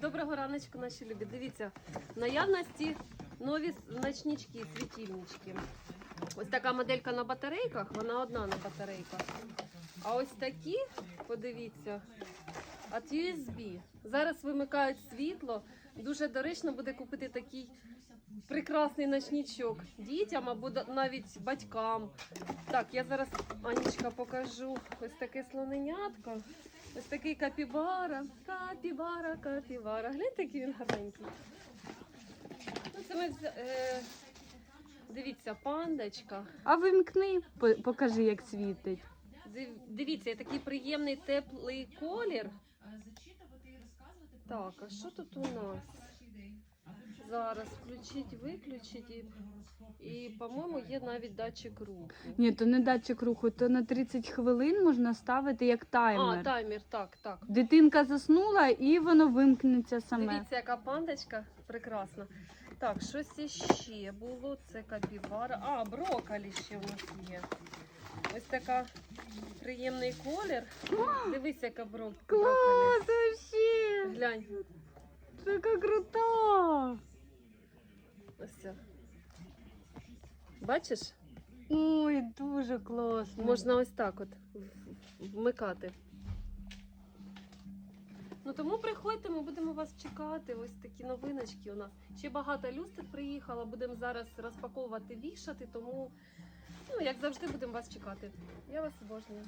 Доброго раночку, наші любі. Дивіться, наявності нові ночнички, світильнички. Ось така моделька на батарейках, вона одна на батарейках. А ось такі, подивіться, від USB. Зараз вимикають світло. Дуже доречно буде купити такий прекрасний ночничок дітям або навіть батькам. Так, я зараз Анічка покажу ось таке слоненятко. Ось такий капібара. Капібара, капібара. Гляньте, який він гарненький. Ну, це ми е, Дивіться, пандочка. А вимкни, по- покажи, як світить. Див- Дивіться, такий приємний теплий колір. Так, а що тут у нас? Зараз включить, виключить і, і по-моєму, є навіть датчик руху. Ні, то не датчик руху, то на 30 хвилин можна ставити як таймер. А, таймер, так, так. Дитинка заснула і воно вимкнеться саме. Дивіться, яка пандочка прекрасна. Так, щось іще було. Це капібара. А, брокколі ще в нас є. Ось така приємний колір. Дивись, яка брок... Клас, вообще! Глянь, Така крута! Ось це. Бачиш? Ой, дуже класно. Можна ось так от вмикати. Ну тому приходьте, ми будемо вас чекати. Ось такі новиночки у нас. Ще багато люстр приїхало, будемо зараз розпаковувати, вішати, тому, ну, як завжди, будемо вас чекати. Я вас обожнюю.